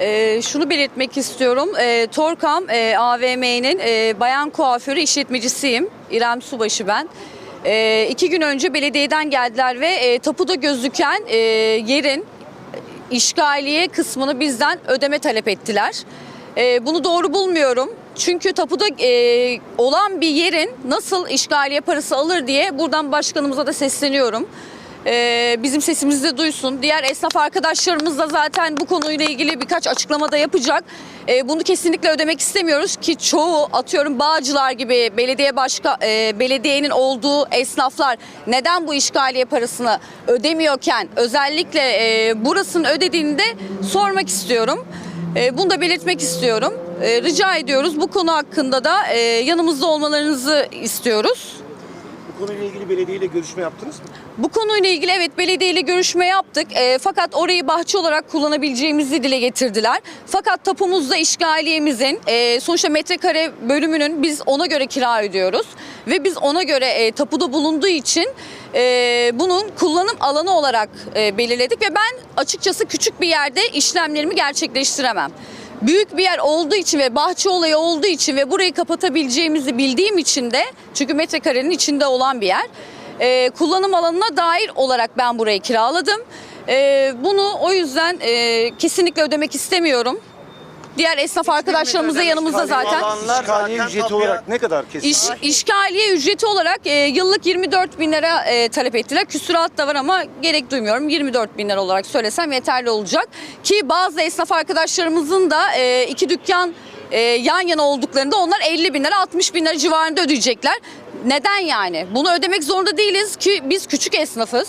Ee, şunu belirtmek istiyorum. Ee, Torkam e, AVM'nin e, bayan kuaförü işletmecisiyim. İrem Subaşı ben. Ee, iki gün önce belediyeden geldiler ve e, tapuda gözüken e, yerin işgaliye kısmını bizden ödeme talep ettiler. Ee, bunu doğru bulmuyorum. Çünkü tapuda e, olan bir yerin nasıl işgaliye parası alır diye buradan başkanımıza da sesleniyorum. Ee, bizim sesimizi de duysun. Diğer esnaf arkadaşlarımız da zaten bu konuyla ilgili birkaç açıklama da yapacak. Ee, bunu kesinlikle ödemek istemiyoruz ki çoğu atıyorum Bağcılar gibi belediye başka e, belediyenin olduğu esnaflar neden bu işgaliye parasını ödemiyorken özellikle e, burasının ödediğini de sormak istiyorum. E, bunu da belirtmek istiyorum. E, rica ediyoruz bu konu hakkında da yanımızda olmalarınızı istiyoruz. Bu konuyla ilgili belediyeyle görüşme yaptınız mı? Bu konuyla ilgili evet belediyeyle görüşme yaptık. E, fakat orayı bahçe olarak kullanabileceğimizi dile getirdiler. Fakat tapumuzda işgaliyemizin e, sonuçta metrekare bölümünün biz ona göre kira ödüyoruz. Ve biz ona göre e, tapuda bulunduğu için e, bunun kullanım alanı olarak e, belirledik. Ve ben açıkçası küçük bir yerde işlemlerimi gerçekleştiremem. Büyük bir yer olduğu için ve bahçe olayı olduğu için ve burayı kapatabileceğimizi bildiğim için de çünkü metrekarenin içinde olan bir yer e, kullanım alanına dair olarak ben burayı kiraladım. E, bunu o yüzden e, kesinlikle ödemek istemiyorum. Diğer esnaf arkadaşlarımız da yanımızda zaten. İşgaliye ücreti kapıya- olarak ne kadar kesin? İş, işgaliye ücreti olarak e, yıllık 24 bin lira e, talep ettiler. Küsurat da var ama gerek duymuyorum. 24 bin lira olarak söylesem yeterli olacak. Ki bazı esnaf arkadaşlarımızın da e, iki dükkan e, yan yana olduklarında onlar 50 bin lira 60 bin lira civarında ödeyecekler. Neden yani? Bunu ödemek zorunda değiliz ki biz küçük esnafız.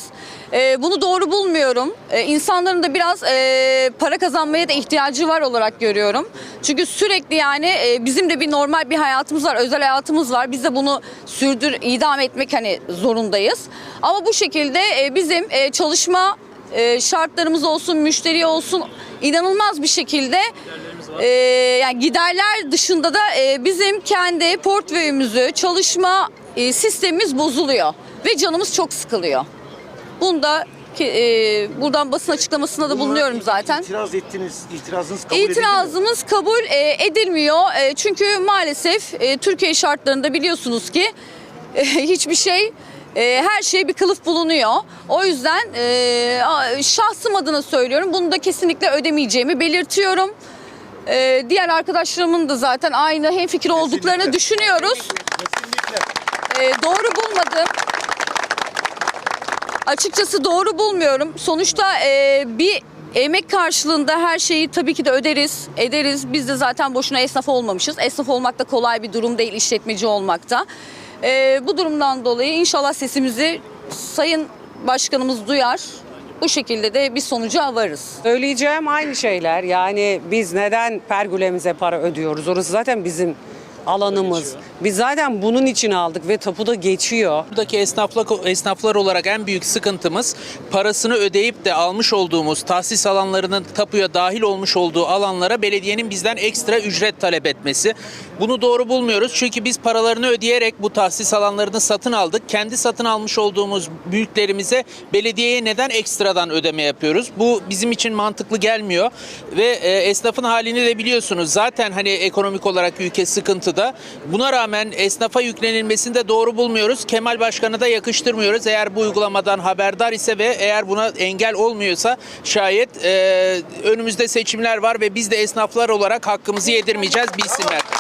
E, bunu doğru bulmuyorum. E, insanların da biraz e, para kazanmaya da ihtiyacı var olarak görüyorum. Çünkü sürekli yani e, bizim de bir normal bir hayatımız var, özel hayatımız var. Biz de bunu sürdür, idam etmek hani zorundayız. Ama bu şekilde e, bizim e, çalışma e, şartlarımız olsun, müşteri olsun inanılmaz bir şekilde e, yani giderler dışında da e, bizim kendi portföyümüzü, çalışma e, sistemimiz bozuluyor ve canımız çok sıkılıyor. Bunda ki, e, buradan basın açıklamasında da bulunuyorum zaten. İtiraz ettiniz, itirazınız kabul? İtirazımız kabul e, edilmiyor. E, çünkü maalesef e, Türkiye şartlarında biliyorsunuz ki e, hiçbir şey e, her şey bir kılıf bulunuyor. O yüzden e, şahsım adına söylüyorum. Bunu da kesinlikle ödemeyeceğimi belirtiyorum. E, diğer arkadaşlarımın da zaten aynı hemfikir olduklarını düşünüyoruz. E, doğru bulmadım. Açıkçası doğru bulmuyorum. Sonuçta e, bir emek karşılığında her şeyi tabii ki de öderiz, ederiz. Biz de zaten boşuna esnaf olmamışız. Esnaf olmak da kolay bir durum değil, işletmeci olmakta. E, bu durumdan dolayı inşallah sesimizi Sayın Başkanımız duyar. Bu şekilde de bir sonuca varırız. Söyleyeceğim aynı şeyler. Yani biz neden pergülemize para ödüyoruz? Orası zaten bizim alanımız. Biz zaten bunun için aldık ve tapuda geçiyor. Buradaki esnaflar, esnaflar olarak en büyük sıkıntımız parasını ödeyip de almış olduğumuz tahsis alanlarının tapuya dahil olmuş olduğu alanlara belediyenin bizden ekstra ücret talep etmesi. Bunu doğru bulmuyoruz çünkü biz paralarını ödeyerek bu tahsis alanlarını satın aldık. Kendi satın almış olduğumuz büyüklerimize belediyeye neden ekstradan ödeme yapıyoruz? Bu bizim için mantıklı gelmiyor ve e, esnafın halini de biliyorsunuz. Zaten hani ekonomik olarak ülke sıkıntıda. Buna rağmen esnafa yüklenilmesini de doğru bulmuyoruz. Kemal Başkan'a da yakıştırmıyoruz. Eğer bu uygulamadan haberdar ise ve eğer buna engel olmuyorsa şayet e, önümüzde seçimler var ve biz de esnaflar olarak hakkımızı yedirmeyeceğiz bilsinler.